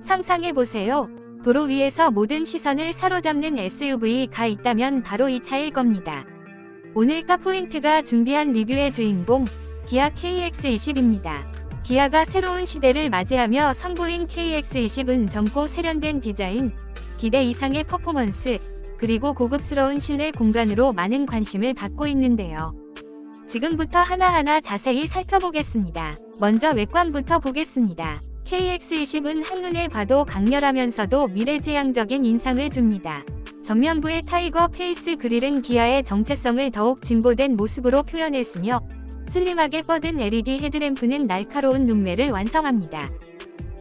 상상해보세요. 도로 위에서 모든 시선을 사로잡는 SUV가 있다면 바로 이 차일 겁니다. 오늘 카포인트가 준비한 리뷰의 주인공, 기아 KX20입니다. 기아가 새로운 시대를 맞이하며 선보인 KX20은 젊고 세련된 디자인, 기대 이상의 퍼포먼스, 그리고 고급스러운 실내 공간으로 많은 관심을 받고 있는데요. 지금부터 하나하나 자세히 살펴보겠습니다. 먼저 외관부터 보겠습니다. KX20은 한눈에 봐도 강렬하면서도 미래지향적인 인상을 줍니다. 전면부의 타이거 페이스 그릴은 기아의 정체성을 더욱 진보된 모습으로 표현했으며 슬림하게 뻗은 LED 헤드램프는 날카로운 눈매를 완성합니다.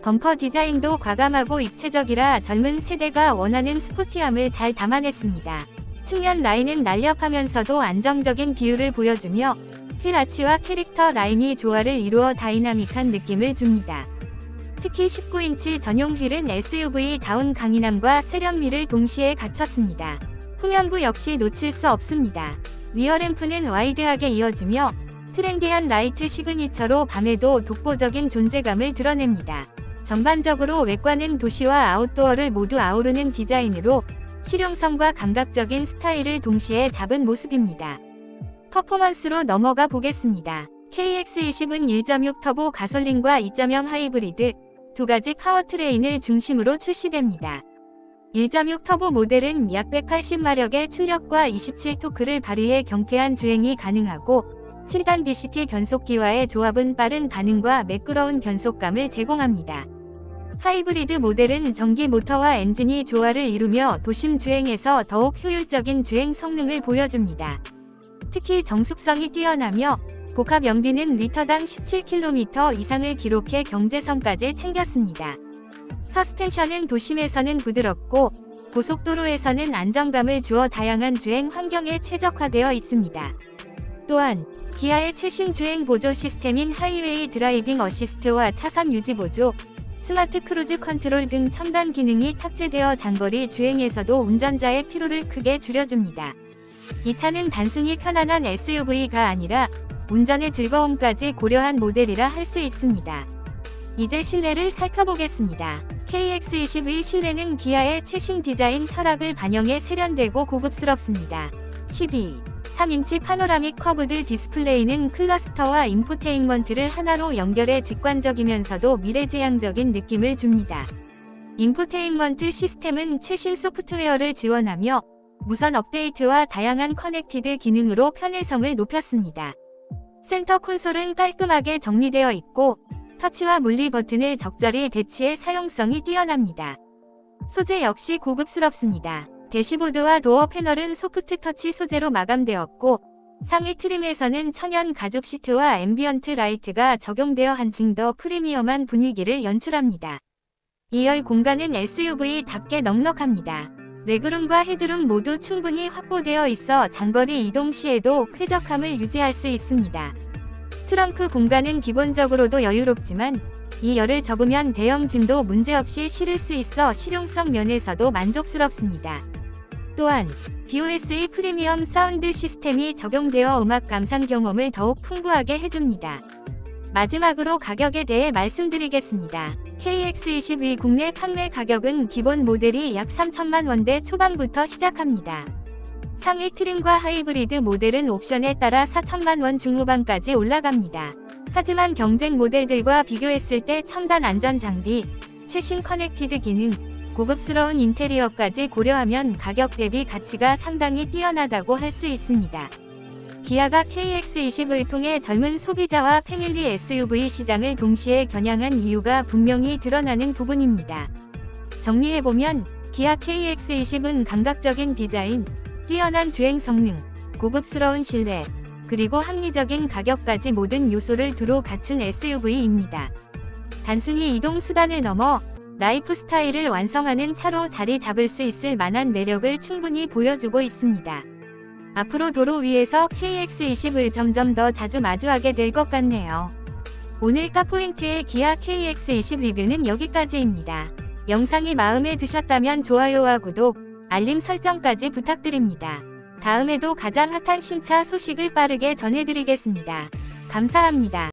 범퍼 디자인도 과감하고 입체적이라 젊은 세대가 원하는 스포티함을 잘 담아냈습니다. 측면 라인은 날렵하면서도 안정적인 비율을 보여주며 휠 아치와 캐릭터 라인이 조화를 이루어 다이나믹한 느낌을 줍니다. 특히 19인치 전용 휠은 SUV-다운 강인함과 세련미를 동시에 갖췄습니다. 후면부 역시 놓칠 수 없습니다. 리어램프는 와이드하게 이어지며 트렌디한 라이트 시그니처로 밤에도 독보적인 존재감을 드러냅니다. 전반적으로 외관은 도시와 아웃도어를 모두 아우르는 디자인으로 실용성과 감각적인 스타일을 동시에 잡은 모습입니다. 퍼포먼스로 넘어가 보겠습니다. KX20은 1.6 터보 가솔린과 2.0 하이브리드 두 가지 파워트레인을 중심으로 출시됩니다. 1.6 터보 모델은 약 180마력의 출력과 27토크를 발휘해 경쾌한 주행이 가능하고 7단 DCT 변속기와의 조합은 빠른 반응과 매끄러운 변속감을 제공합니다. 하이브리드 모델은 전기 모터와 엔진이 조화를 이루며 도심 주행에서 더욱 효율적인 주행 성능을 보여줍니다. 특히 정숙성이 뛰어나며 복합 연비는 리터당 17km 이상을 기록해 경제성까지 챙겼습니다. 서스펜션은 도심에서는 부드럽고 고속도로에서는 안정감을 주어 다양한 주행 환경에 최적화되어 있습니다. 또한 기아의 최신 주행 보조 시스템인 하이웨이 드라이빙 어시스트와 차선 유지 보조, 스마트 크루즈 컨트롤 등 첨단 기능이 탑재되어 장거리 주행에서도 운전자의 피로를 크게 줄여줍니다. 이 차는 단순히 편안한 SUV가 아니라 운전의 즐거움까지 고려한 모델이라 할 수 있습니다. 이제 실내를 살펴보겠습니다. KX20의 실내는 기아의 최신 디자인 철학을 반영해 세련되고 고급스럽습니다. 12. 3인치 파노라믹 커브드 디스플레이는 클러스터와 인포테인먼트를 하나로 연결해 직관적이면서도 미래지향적인 느낌을 줍니다. 인포테인먼트 시스템은 최신 소프트웨어를 지원하며 무선 업데이트와 다양한 커넥티드 기능으로 편의성을 높였습니다. 센터 콘솔은 깔끔하게 정리되어 있고 터치와 물리 버튼을 적절히 배치해 사용성이 뛰어납니다. 소재 역시 고급스럽습니다. 대시보드와 도어 패널은 소프트 터치 소재로 마감되었고 상위 트림에서는 천연 가죽 시트와 앰비언트 라이트가 적용되어 한층 더 프리미엄한 분위기를 연출합니다. 2열 공간은 SUV답게 넉넉합니다. 레그룸과 헤드룸 모두 충분히 확보되어 있어 장거리 이동 시에도 쾌적함을 유지할 수 있습니다. 트렁크 공간은 기본적으로도 여유롭지만 이 열을 접으면 대형 짐도 문제없이 실을 수 있어 실용성 면에서도 만족스럽습니다. 또한 BOS의 프리미엄 사운드 시스템이 적용되어 음악 감상 경험을 더욱 풍부하게 해줍니다. 마지막으로 가격에 대해 말씀드리겠습니다. KX22 국내 판매 가격은 기본 모델이 약 3천만 원대 초반부터 시작합니다. 상위 트림과 하이브리드 모델은 옵션에 따라 4천만 원 중후반까지 올라갑니다. 하지만 경쟁 모델들과 비교했을 때 첨단 안전 장비, 최신 커넥티드 기능, 고급스러운 인테리어까지 고려하면 가격 대비 가치가 상당히 뛰어나다고 할 수 있습니다. 기아가 KX20을 통해 젊은 소비자와 패밀리 SUV 시장을 동시에 겨냥한 이유가 분명히 드러나는 부분입니다. 정리해보면 기아 KX20은 감각적인 디자인, 뛰어난 주행 성능, 고급스러운 실내, 그리고 합리적인 가격까지 모든 요소를 두루 갖춘 SUV입니다. 단순히 이동 수단을 넘어 라이프 스타일을 완성하는 차로 자리 잡을 수 있을 만한 매력을 충분히 보여주고 있습니다. 앞으로 도로 위에서 KX20을 점점 더 자주 마주하게 될 것 같네요. 오늘 카포인트의 기아 KX20 리뷰는 여기까지입니다. 영상이 마음에 드셨다면 좋아요와 구독, 알림 설정까지 부탁드립니다. 다음에도 가장 핫한 신차 소식을 빠르게 전해드리겠습니다. 감사합니다.